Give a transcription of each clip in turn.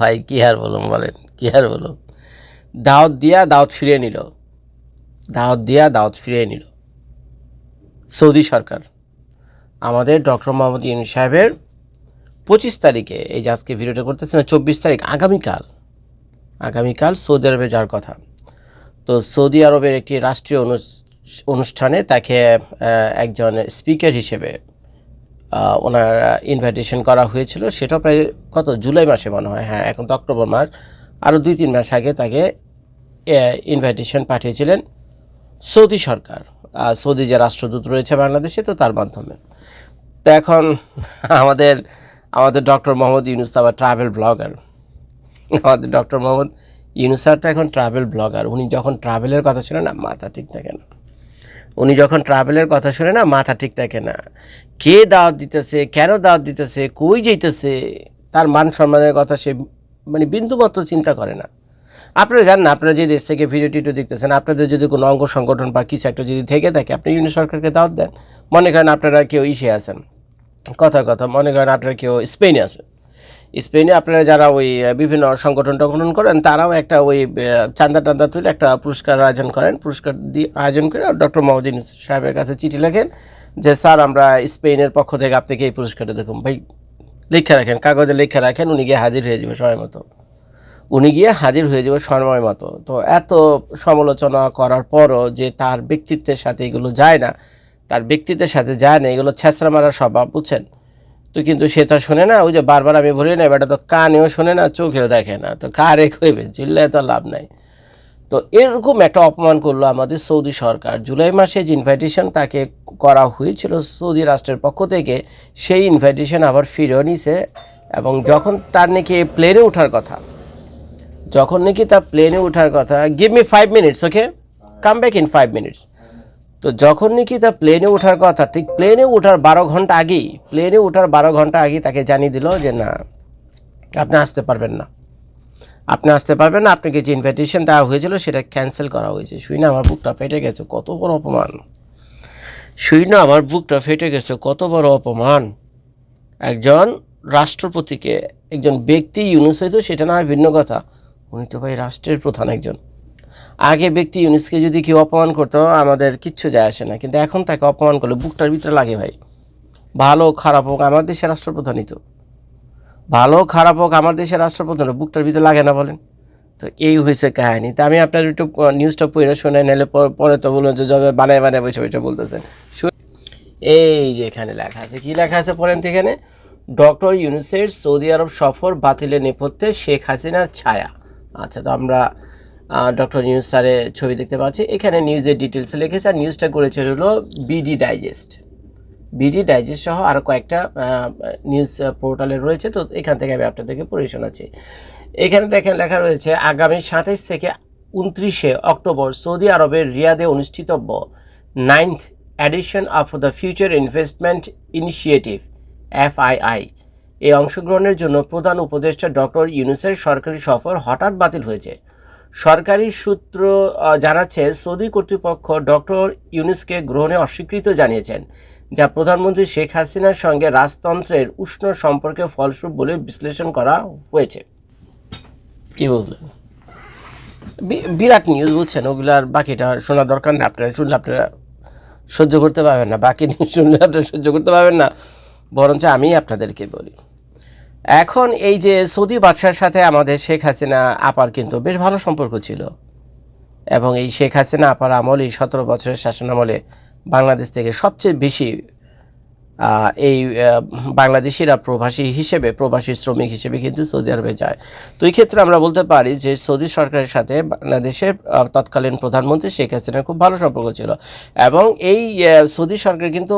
ভাই, কী আর বলুন বলেন, কী আর বলুন। দাওয়াত দিয়া দাওয়াত ফিরিয়ে নিল। দাওয়াত দিয়া দাওয়াত ফিরিয়ে নিল। সৌদি সরকার। আমাদের ডক্টর মোহাম্মদ ইউনুস সাহেবের পঁচিশ তারিখে, এই যে আজকে ভিডিওটা করতেছে না, চব্বিশ তারিখ, আগামীকাল আগামীকাল সৌদি আরবে যাওয়ার কথা। তো সৌদি আরবের একটি রাষ্ট্রীয় অনুষ্ঠানে তাকে একজন স্পিকার হিসেবে ওনার ইনভাইটেশন করা হয়েছিল। সেটা প্রায় কত, জুলাই মাসে মনে হয় হ্যাঁ এখন তো অক্টোবর মাস। আরও দুই, তিন মাস আগে তাকে ইনভাইটেশন পাঠিয়েছিলেন সৌদি সরকার। সৌদি যে রাষ্ট্রদূত রয়েছে বাংলাদেশে, তো তার মাধ্যমে। তো এখন আমাদের আমাদের ডক্টর মোহাম্মদ ইউনুস আবার ট্রাভেল ব্লগার আমাদের ডক্টর মোহাম্মদ ইউনুস স্যার তো এখন ট্রাভেল ব্লগার উনি যখন ট্রাভেলের কথা শুনে না, মাথা ঠিক থাকে না। উনি যখন ট্রাভেলের কথা শুনে না, মাথা ঠিক থাকে না। কে দাওয়াত দিতেছে, কেন দাওয়াত দিতেছে, কই যাইতেছে, তার মান সম্মানের কথা সে মানে বিন্দুমাত্র চিন্তা করে না। আপনারা জানেন আপনারা যে দেশ থেকে ভিডিও টিডিও দেখতেছেন, আপনাদের যদি কোনো অঙ্গ সংগঠন বা কিছু একটা যদি থেকে থাকে, আপনি ইউনিট সরকারকে দাওয়াত দেন। মনে করেন আপনারা কেউ ইসে আছেন, কথার কথা। মনে করেন আপনারা কেউ স্পেনে আছেন। স্পেনে আপনারা যারা ওই বিভিন্ন সংগঠন টগঠন করেন, তারাও একটা ওই চান্দা টান্দা তুলে একটা পুরস্কার আয়োজন করেন। পুরস্কার দিয়ে আয়োজন করে ডক্টর মোহাম্মদিন সাহেবের কাছে চিঠি লেখেন যে, স্যার, আমরা স্পেনের পক্ষ থেকে আপনাকে এই পুরস্কারটা দেখুন। ভাই, লেখা রাখেন, কাগজে লেখা রাখেন, উনি গিয়ে হাজির হয়ে যাবে সময় মতো। উনি গিয়ে হাজির হয়ে যাবে সময় মতো। তো এত সমালোচনা করার পরও যে, তার ব্যক্তিত্বের সাথে এগুলো যায় না, তার ব্যক্তিত্বের সাথে যায় না, এগুলো ছ্যাঁচড়া মারা স্বভাব, বুঝছেন? তো কিন্তু সে তো শোনে না, ওই যে, বারবার আমি বলি না বেটা তো কানেও শোনে না, চোখেও দেখে না। তো কারে কইবে? চিল্লায় তো লাভ নাই। তো এরকম একটা অপমান করল আমাদের সৌদি সরকার। জুলাই মাসে যে ইনভাইটেশন তাকে করা হয়েছিল সৌদি রাষ্ট্রের পক্ষ থেকে, সেই ইনভাইটেশন আবার ফিরেও নিছে এবং যখন তার নাকি প্লেনে ওঠার কথা, যখন নাকি তার প্লেনে ওঠার কথা give me five minutes okay come back in five minutes তো যখন নাকি তার প্লেনে ওঠার কথা, ঠিক প্লেনে ওঠার বারো ঘণ্টা আগেই প্লেনে ওঠার বারো ঘণ্টা আগেই তাকে জানিয়ে দিল যে, না, আপনি আসতে পারবেন না। আপনি আসতে পারবেন না, আপনাকে যে ইনভাইটেশন দেওয়া হয়েছিল সেটা ক্যান্সেল করা হয়েছে। শুই না আমার বুকটা ফেটে গেছে, কত বড় অপমান। শুই না আমার বুকটা ফেটে গেছে, কত বড় অপমান। একজন রাষ্ট্রপতিকে, একজন ব্যক্তি ইউনুস হয়তো সেটা না হয় ভিন্ন কথা। উনি তো ভাই রাষ্ট্রের প্রধান একজন। আগে ব্যক্তি ইউনুসকে যদি কেউ অপমান করতো, আমাদের কিচ্ছু যায় আসে না। কিন্তু এখন তাকে অপমান করলে বুকটার ভিতরে লাগে ভাই। ভালো, খারাপ হোক আমার দেশের রাষ্ট্রপ্রধানই তো। ভালো, খারাপ হোক, আমার দেশের রাষ্ট্রপ্রধান বুকটার ভিতরে লাগে না বলেন। তো এই হয়েছে কাহিনী। তা আমি আপনার একটু নিউজটা পড়ে শুনে নিলে পর- তো বলুন যে যবে বানায় বানায় বসে বসে বলতেছেন। এই যে এখানে লেখা আছে, কি লেখা আছে পড়েন তো এখানে? ডক্টর ইউনুসের সৌদি আরব সফর বাতিলের নেপথ্যে শেখ হাসিনার ছায়া। আচ্ছা তো আমরা ডক্টর নিউজ স্যারের ছবি দেখতে পাচ্ছি। এখানে নিউজের ডিটেলস লিখেছে, আর নিউজটা করেছে হলো বিডি ডাইজেস্ট বিডি ডাইজেস্ট সহ আরও কয়েকটা নিউজ পোর্টালে রয়েছে, তো এখান থেকে আমি আপনাদেরকে পড়ে শোনাচ্ছি। এখানে দেখেন লেখা রয়েছে, আগামী সাতাইশ থেকে উনত্রিশে অক্টোবর সৌদি আরবের রিয়াদে অনুষ্ঠিতব্য ninth edition of the future investment initiative, FII. এই অংশগ্রহণের জন্য প্রধান উপদেষ্টা ডক্টর ইউনুসের সরকারি সফর হঠাৎ বাতিল হয়েছে। সরকারি সূত্র জানাচ্ছে সৌদি কর্তৃপক্ষ ডক্টর ইউনুসকে গ্রহণে অস্বীকৃত জানিয়েছেন, যা প্রধানমন্ত্রী শেখ হাসিনার সঙ্গে রাজতন্ত্রের উষ্ণ সম্পর্কে ফলস্বরূপ বলে বিশ্লেষণ করা হয়েছে। কি বললেন? বি- বিরাট নিউজ বুঝছেন, ওগুলো আর বাকিটা শোনা দরকার না আপনারা শুনলে আপনারা সহ্য করতে পারবেন না, বাকি নিউজ শুনলে আপনারা সহ্য করতে পারবেন না, বরঞ্চ আমি আপনাদেরকে বলি। এখন এই যে সৌদি বাদশার সাথে আমাদের শেখ হাসিনা, আপার কিন্তু বেশ ভালো সম্পর্ক ছিল। এবং এই শেখ হাসিনা, আপার আমল এই সতেরো বছরের শাসন আমলে বাংলাদেশ থেকে সবচেয়ে বেশি এই বাংলাদেশিরা প্রবাসী হিসেবে, প্রবাসী শ্রমিক হিসেবে কিন্তু সৌদি আরবে যায়। তো এই ক্ষেত্রে আমরা বলতে পারি যে সৌদি সরকারের সাথে বাংলাদেশের তৎকালীন প্রধানমন্ত্রী শেখ হাসিনার খুব ভালো সম্পর্ক ছিল। এবং এই সৌদি সরকার কিন্তু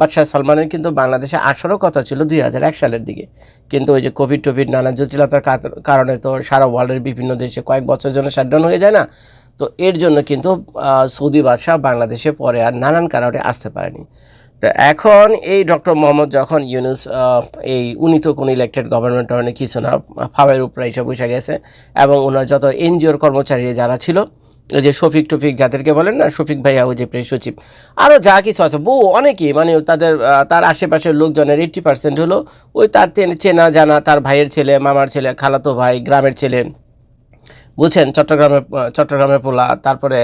বাদশাহ সালমানের কিন্তু বাংলাদেশে আসারও কথা ছিল দুই হাজার এক সালের দিকে। কিন্তু ওই যে কোভিড টোভিড নানা জটিলতার কারণে তো সারা ওয়ার্ল্ডের বিভিন্ন দেশে কয়েক বছরের জন্য শাটডাউন হয়ে যায় না। তো এর জন্য কিন্তু সৌদি বাদশাহ বাংলাদেশে পরে আর নানান কারণে আসতে পারেনি। তো এখন এই ডক্টর মোহাম্মদ যখন ইউনুস এই উনি তো কোনো ইলেক্টেড গভর্নমেন্ট টর্নে কিছু না ফাওয়ের উপরে এসে বসে গেছে এবং ওনার যত এনজিওর কর্মচারী যারা ছিল, ওই যে শফিক টফিক যাদেরকে বলেন না, শফিক ভাইয়া, ওই যে প্রেস সচিব আরও যা কিছু আছে, বহু, অনেকেই মানে তাদের তার আশেপাশের লোকজনের এইট্টি পার্সেন্ট হলো ওই তার চেনা জানা, তার ভাইয়ের ছেলে, মামার ছেলে, খালাতো ভাই, গ্রামের ছেলে বুঝছেন? চট্টগ্রামে চট্টগ্রামে পোলা, তারপরে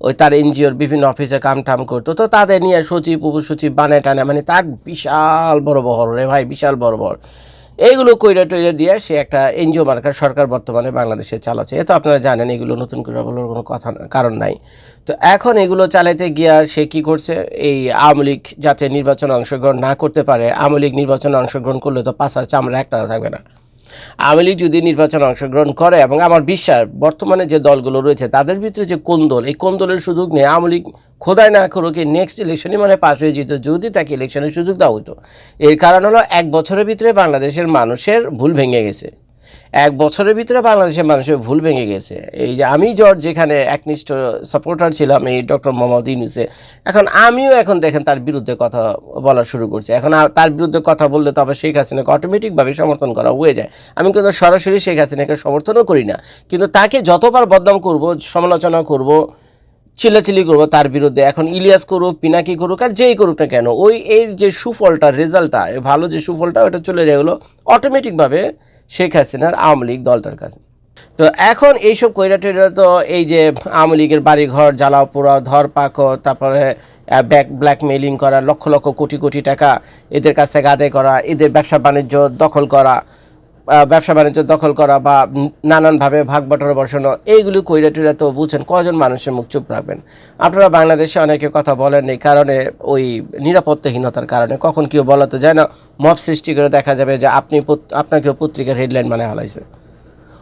ওই তার এনজিওর বিভিন্ন অফিসে কাম টাম করতো। তো তাদের নিয়ে সচিব, উপসচিব বানায় টানে মানে তার বিশাল বড় বহর রে ভাই, বিশাল বড় বহর। এইগুলো কইরা টইরা দিয়ে সে একটা এনজিও মার্কার সরকার বর্তমানে বাংলাদেশে চালাচ্ছে। এ তো আপনারা জানেন, এগুলো নতুন করে বলার কোনো কথা কারণ নাই। তো এখন এগুলো চালাইতে গিয়া সে কি করছে? এই আওয়ামী লীগ যাতে নির্বাচনে অংশগ্রহণ না করতে পারে, আওয়ামী লীগ নির্বাচনে অংশগ্রহণ করলে তো পাশার চামড়া একটা থাকবে না। আওয়ামী লীগ যদি নির্বাচনে অংশগ্রহণ করে এবং আমার বিশ্বাস, বর্তমানে যে দলগুলো রয়েছে, তাদের ভিতরে যে কোন দল, এই কোন দলের সুযোগ নিয়ে আওয়ামী লীগ খোদায় না করুক নেক্সট ইলেকশনই মানে পাশ হয়ে যেত, যদি তাকে ইলেকশনের সুযোগ দেওয়া হতো। এর কারণ হলো, এক বছরের ভিতরে বাংলাদেশের মানুষের ভুল ভেঙে গেছে। এক বছরের ভিতরে বাংলাদেশের মানুষের ভুল ভেঙে গেছে। এই যে আমি জর্জ, যেখানে একনিষ্ঠ সাপোর্টার ছিলাম, এই ডক্টর মোহাম্মদ ইউনুসে, এখন আমিও এখন দেখেন তার বিরুদ্ধে কথা বলা শুরু করছি। এখন তার বিরুদ্ধে কথা বললে তবে শেখ হাসিনাকে অটোমেটিকভাবে সমর্থন করা হয়ে যায়। আমি কিন্তু সরাসরি শেখ হাসিনাকে সমর্থনও করি না। কিন্তু তাকে যতবার বদনাম করব, সমালোচনা করব চিল্লাচিল্লি করব, তার বিরুদ্ধে। এখন ইলিয়াস করুক, পিনাকি করুক, আর যেই করুক না কেন, ওই এর যে সুফলটা, রেজাল্টটা ভালো যে সুফলটা, ওটা চলে যায় হলো অটোমেটিকভাবে শেখ হাসিনার আওয়ামী লীগ দলটার কাছে। তো এখন এইসব কইরা টইরা তো এই যে আওয়ামী লীগের বাড়িঘর জ্বালাও পোড়া ধর পাকড় তারপরে ব্যাক ব্ল্যাকমেইলিং করা, লক্ষ লক্ষ কোটি কোটি টাকা এদের কাছ থেকে আদায় করা, এদের ব্যবসা বাণিজ্য দখল করা ব্যবসা বাণিজ্য দখল করা বা নানানভাবে ভাগ বটর বসানো, এইগুলি কইরা টুইরা তো বুঝছেন কজন মানুষের মুখ চুপ রাখবেন? আপনারা বাংলাদেশে অনেকে কথা বলেন এই কারণে, ওই নিরাপত্তাহীনতার কারণে। কখন কেউ বলা তো যায় না, মব সৃষ্টি করে দেখা যাবে যে আপনি আপনাকেও পত্রিকার হেডলাইন মানে হালাইছে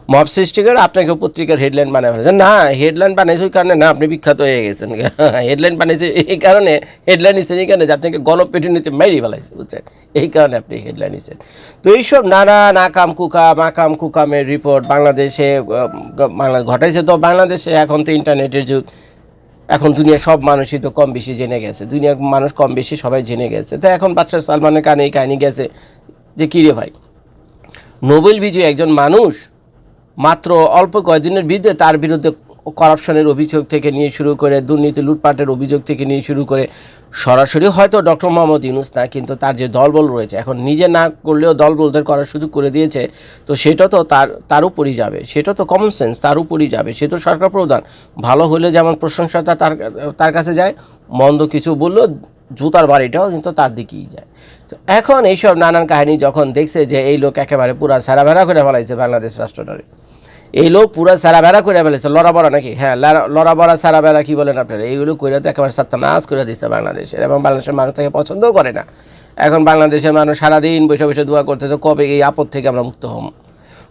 মব সৃষ্টি করে আপনাকে পত্রিকার হেডলাইন বানায় ফেলেছে না হেডলাইন বানাইছে ওই কারণে না আপনি বিখ্যাত হয়ে গেছেন। হেডলাইন বানাইছে এই কারণে হেডলাইন নিচ্ছেন এই কারণে যে আপনাকে গণপেটে নিতে মেরি ফেলাইছে বুঝছেন? এই কারণে আপনি হেডলাইন নিচ্ছেন তো এইসব নানা নাকাম কুকাম আকাম কুকামের রিপোর্ট বাংলাদেশে আহ, বাংলা ঘটাইছে। তো বাংলাদেশে এখন তো ইন্টারনেটের যুগ। এখন দুনিয়ার সব মানুষই তো কম বেশি জেনে গেছে। দুনিয়ার মানুষ কম বেশি সবাই জেনে গেছে। তো এখন বাদশাহ সালমানের কানে এই কাহিনী গেছে যে কী রে ভাই নোবেল বিজয়ী একজন মানুষ মাত্র অল্প কয়েকদিনের বিরুদ্ধে তার বিরুদ্ধে করাপশনের অভিযোগ থেকে নিয়ে শুরু করে, দুর্নীতি লুটপাটের অভিযোগ থেকে নিয়ে শুরু করে সরাসরি হয়তো ডক্টর মোহাম্মদ ইউনুস না, কিন্তু তার যে দলবল রয়েছে, এখন নিজে না করলেও দলবলদের করার সুযোগ করে দিয়েছে, তো সেটা তো তার তার উপরই যাবে, সেটা তো কমন সেন্স তার উপরই যাবে, সে তো সরকার প্রধান। ভালো হলে যেমন প্রশংসাটা তার তার কাছে যায়, মন্দ কিছু বললেও জুতার বাড়িটাও কিন্তু তার দিকেই যায়। তো এখন এইসব নানান কাহিনী যখন দেখছে যে এই লোক একেবারে পুরা সারাভেরা করে ফেলাইছে বাংলাদেশ রাষ্ট্রটারে। এই লোক পুরা সারাবেড়া করে ফেলেছে, লড়া লড়াবড়া নাকি? হ্যাঁ লড়া- লড়াবড়া সারাবেড়া কি বলেন আপনারা? এইগুলো করে তো একেবারে সাত্তানাশ করে দিচ্ছে বাংলাদেশের এবং বাংলাদেশের মানুষ তাকে পছন্দও করে না। এখন বাংলাদেশের মানুষ সারাদিন বসে বসে দোয়া করতেছে, কবে এই আপদ থেকে আমরা মুক্ত হব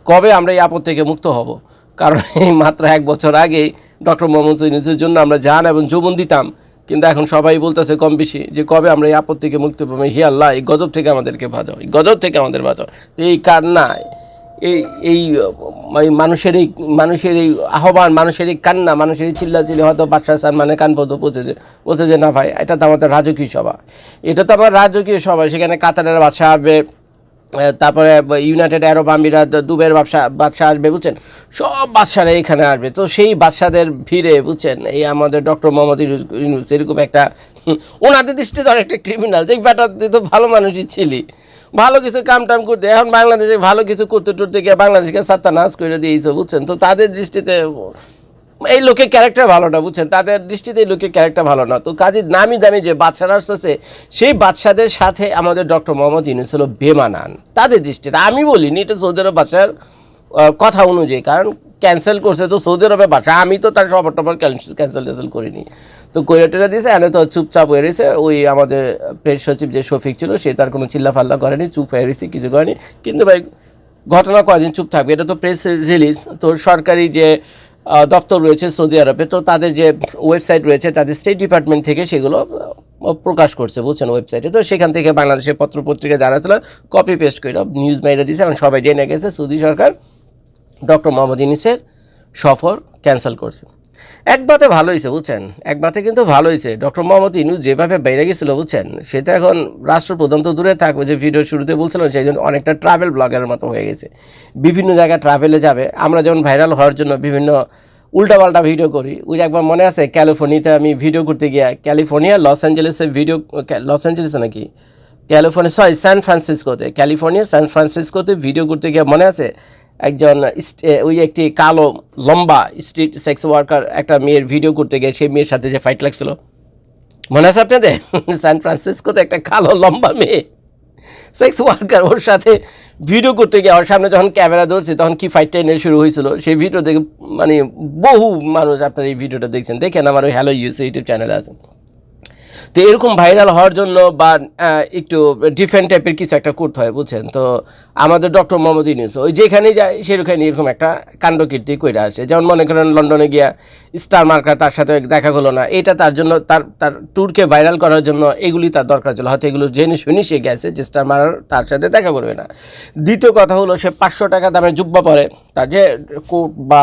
কবে আমরা এই আপদ থেকে মুক্ত হব? কারণ এই মাত্র এক বছর আগেই ডক্টর মোহাম্মদ ইউনুসের জন্য আমরা যান এবং যৌবন দিতাম। কিন্তু এখন সবাই বলতেছে কম বেশি যে কবে আমরা এই আপদ থেকে মুক্ত পাবো হি আল্লাহ, এই গজব থেকে আমাদেরকে বাঁচাও, এই গজব থেকে আমাদের বাঁচাও। এই কার কান্নায় এই এই মানে মানুষের এই মানুষের এই আহ্বান, মানুষের এই কান্না, মানুষের এই চিল্লাচিল্লি হয়তো বাদশাহ সান মানে কান পর্যন্ত পৌঁছেছে বলছে যে না ভাই, এটা তো আমাদের রাজকীয় সভা। এটা তো আমার রাজকীয় সভা, সেখানে কাতারের বাদশাহ আসবে তারপরে ইউনাইটেড আরব আমিরাত, দুবের ব্যবসা বাদশাহ আসবে, বুঝছেন? সব বাদশারা এখানে আসবে। তো সেই বাদশাদের ভিড়ে, বুঝছেন? এই আমাদের ডক্টর মোহাম্মদ ইউনুস- এরকম একটা ওনাদের দৃষ্টিতে অনেকটা ক্রিমিনাল যে ব্যাটা তুই তো ভালো মানুষই ছিলি। ভালো কিছু কাম টাম করতে এখন বাংলাদেশে ভালো কিছু করতে টুরতে গিয়ে বাংলাদেশকে সাত্তা নাচ করে দিয়েছে বুঝছেন? তো তাদের দৃষ্টিতে এই লোকের ক্যারেক্টার ভালো না বুঝছেন? তাদের দৃষ্টিতে এই লোকের ক্যারেক্টার ভালো না। তো কাজে নামি দামি যে বাদশারা আসতেছে সেই বাদশাদের সাথে আমাদের ডক্টর মোহাম্মদ ইউনুস হলো বেমানান। তাদের দৃষ্টিতে আমি বলিনি এটা সৌদি আরব আহ, কথা অনুযায়ী কারণ ক্যান্সেল করছে, তো সৌদি আরবে বাসা। আমি তো তার সবার টবার ক্যান্সেল ট্যান্সেল করিনি। তো কৈরাটেরা দিয়েছে, এনে তো চুপচাপ হয়ে রয়েছে। ওই আমাদের প্রেস সচিব যে শফিক ছিল, সে তার কোনো চিল্লা ফাল্লা করেনি, চুপ হয়ে রয়েছে, কিছু করেনি। কিন্তু ভাই, ঘটনা কদিন চুপ থাকবে? এটা তো প্রেস রিলিজ তো সরকারি যে দপ্তর রয়েছে সৌদি আরবে, তো তাদের যে ওয়েবসাইট রয়েছে, তাদের স্টেট ডিপার্টমেন্ট থেকে সেগুলো প্রকাশ করছে, বুঝছেন ওয়েবসাইটে তো সেখান থেকে বাংলাদেশের পত্র পত্রিকা যারা ছিল কপি পেস্ট করে নিউজ মেরে দিয়েছে এখন সবাই জেনে গেছে, সৌদি সরকার ডক্টর মোহাম্মদ ইনিসের সফর ক্যান্সেল করছে। এক বাতে ভালো হয়েছে বুঝছেন? এক বাতে কিন্তু ভালো হয়েছে ডক্টর মোহাম্মদ ইনুস যেভাবে বেড়ে গেছিল, বুঝছেন? সেটা এখন রাষ্ট্রপ্রধান তো দূরে থাকবে যে ভিডিও শুরুতে বলছিলাম, সেই জন্য অনেকটা ট্রাভেল ব্লগের মতো হয়ে গেছে। বিভিন্ন জায়গায় ট্রাভেলে যাবে। আমরা যেমন ভাইরাল হওয়ার জন্য বিভিন্ন উল্টাপাল্টা ভিডিও করি, ওই একবার মনে আছে ক্যালিফোর্নিয়াতে আমি ভিডিও করতে গিয়া ক্যালিফোর্নিয়া লস অ্যাঞ্জেলেসে ভিডিও লস অ্যাঞ্জেলেসে নাকি? ক্যালিফোর্নিয়া সরি সান ফ্রান্সিসকোতে ক্যালিফোর্নিয়া সান ফ্রান্সিসকোতে ভিডিও করতে গিয়ে মনে আছে একজন ওই একটি কালো, লম্বা স্ট্রিট সেক্স ওয়ার্কার একটা মেয়ের ভিডিও করতে গিয়ে সেই মেয়ের সাথে যে ফাইট লাগছিল। মনে আছে আপনাদের? সান ফ্রান্সিসকোতে একটা কালো, লম্বা মেয়ে সেক্স ওয়ার্কার ওর সাথে ভিডিও করতে গিয়ে ওর সামনে যখন ক্যামেরা ধরছে, তখন কি ফাইটটা এনে শুরু হয়েছিল? সেই ভিডিও দেখে মানে বহু মানুষ আপনার এই ভিডিওটা দেখছেন। দেখেন আমার ওই হ্যালো ইউস ইউটিউব চ্যানেলে আছে তো এরকম ভাইরাল হওয়ার জন্য বা একটু ডিফারেন্ট টাইপের কিছু একটা করতে হয়, বুঝছেন? তো আমাদের ডক্টর মোহাম্মদ ইউনুস, ওই যেখানে যায় সেখানে এরকম একটা কাণ্ডকীর্তি কইরা আসে। যেমন মনে করেন, লন্ডনে গিয়া স্টার মার্কার তার সাথে দেখা হলো না, এটা তার জন্য, তার তার ট্যুরকে ভাইরাল করার জন্য এগুলি তার দরকার ছিল। হয়তো এগুলো জেনে শুনি সে গেছে যে স্টার মার্কার তার সাথে দেখা করবে না। দ্বিতীয় কথা হলো, সে পাঁচশো টাকা দামের জুব্বা পরে, তার যে কোট বা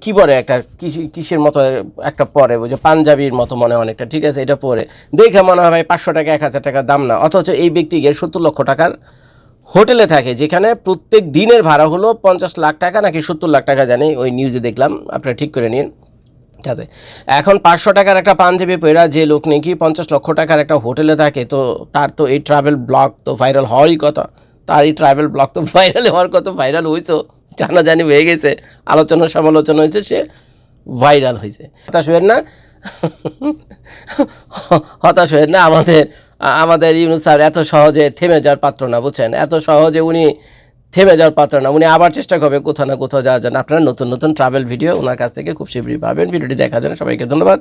কি পরে একটা কিসি- কিসের মতো একটা পরে যে পাঞ্জাবির মতো মনে অনেকটা, ঠিক আছে? এটা পরে। দেখে মনে হয় ভাই পাঁচশো টাকা, এক হাজার টাকার দাম না। অথচ এই ব্যক্তিকে সত্তর লক্ষ টাকার হোটেলে থাকে, যেখানে প্রত্যেক দিনের ভাড়া হলো পঞ্চাশ লাখ টাকা, নাকি সত্তর লাখ টাকা জানি, ওই নিউজে দেখলাম। আপনারা ঠিক করে নিন। যাতে এখন পাঁচশো টাকার একটা পাঞ্জাবি পয়রা যে লোক নাকি পঞ্চাশ লক্ষ টাকার একটা হোটেলে থাকে, তো তার তো এই ট্রাভেল ব্লগ তো ভাইরাল হওয়ারই কথা। তার এই ট্রাভেল ব্লগ তো ভাইরাল হওয়ার কথা ভাইরাল হয়েছে জানাজানি হয়ে গেছে, আলোচনা সমালোচনা হয়েছে, সে ভাইরাল হয়েছে। হতাশ হয়েন না? হতাশ হয়েন না? আমাদের আমাদের ইউনুস স্যার এত সহজে থেমে যাওয়ার পাত্র না, বুঝছেন? এত সহজে উনি থেমে যাওয়ার পাত্র না। উনি আবার চেষ্টা করবে কোথাও না কোথাও যাওয়ার জন্য। আপনারা নতুন নতুন ট্রাভেল ভিডিও ওনার কাছ থেকে খুব শীঘ্রই পাবেন। ভিডিওটি দেখার জন্য সবাইকে ধন্যবাদ।